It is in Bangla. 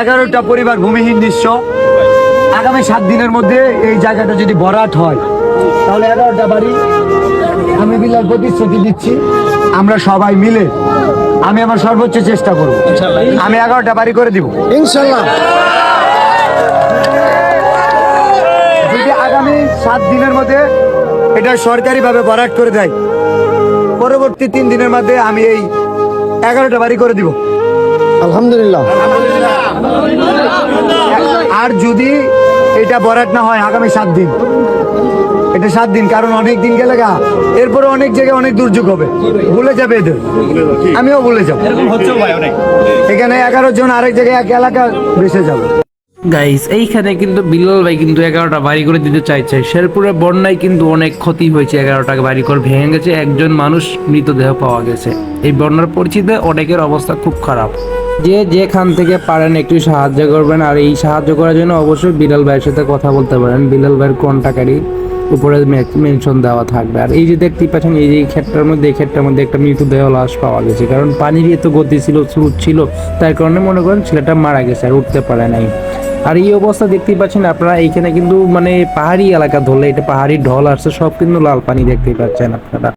এগারোটা পরিবার ভূমিহীন দৃশ্য। আগামী সাত দিনের মধ্যে এই জায়গাটা যদি বরাট হয় তাহলে এগারোটা বাড়ি আমি বিলাল প্রতিশ্রুতি দিচ্ছি। আমরা সবাই মিলে আমি আমার সর্বোচ্চ চেষ্টা করব। আমি এগারোটা বাড়ি করে দিব। ইনশাল্লাহ যদি আগামী সাত দিনের মধ্যে এটা সরকারিভাবে বরাট করে দেয় পরবর্তী তিন দিনের মধ্যে আমি এই এগারোটা বাড়ি করে দিব। আলহামদুলিল্লাহ। আর যদি এটা বরাট না হয় আগামী সাত দিন এটা সাত দিন কারণ অনেক দিন গেলে গা এরপরে অনেক জায়গায় অনেক দুর্যোগ হবে। ভুলে যাবে এদের। আমিও ভুলে যাব। এখানে এগারো জন আরেক জায়গায় এক এলাকা ভেসে যাবে। গাইস এইখানে কিন্তু বিল্লাল ভাই কিন্তু এগারোটা বাড়ি করে দিতে চাইছে। শেরপুরে বন্যায় কিন্তু অনেক ক্ষতি হয়েছে এগারোটা বাড়ি করে ভেঙে গেছে। একজন মানুষ মৃতদেহ পাওয়া গেছে। এই বন্যার পরিচিতে অনেকের অবস্থা খুব খারাপ। যে যেখান থেকে পারেন একটু সাহায্য করবেন, আর এই সাহায্য করার জন্য অবশ্যই বিলাল ভাইয়ের সাথে কথা বলতে পারেন। বিলাল ভাইয়ের কন্টাকারী উপরে মেনশন দেওয়া থাকবে। আর এই যে দেখতে পাচ্ছেন, এই যে ক্ষেত্রের মধ্যে, এই ক্ষেত্রের মধ্যে একটা মৃতদেহ লাশ পাওয়া গেছে। কারণ পানির এত গতি ছিল, স্রোত ছিল, তার কারণে মনে করেন ছেলেটা মারা গেছে আর উঠতে পারে নাই। আর এই অবস্থা দেখতেই পাচ্ছেন, আপনারা এইখানে কিন্তু মানে পাহাড়ি এলাকা ধরলে, এটা পাহাড়ি ঢল আসছে, সব কিন্তু লাল পানি দেখতেই পাচ্ছেন আপনারা।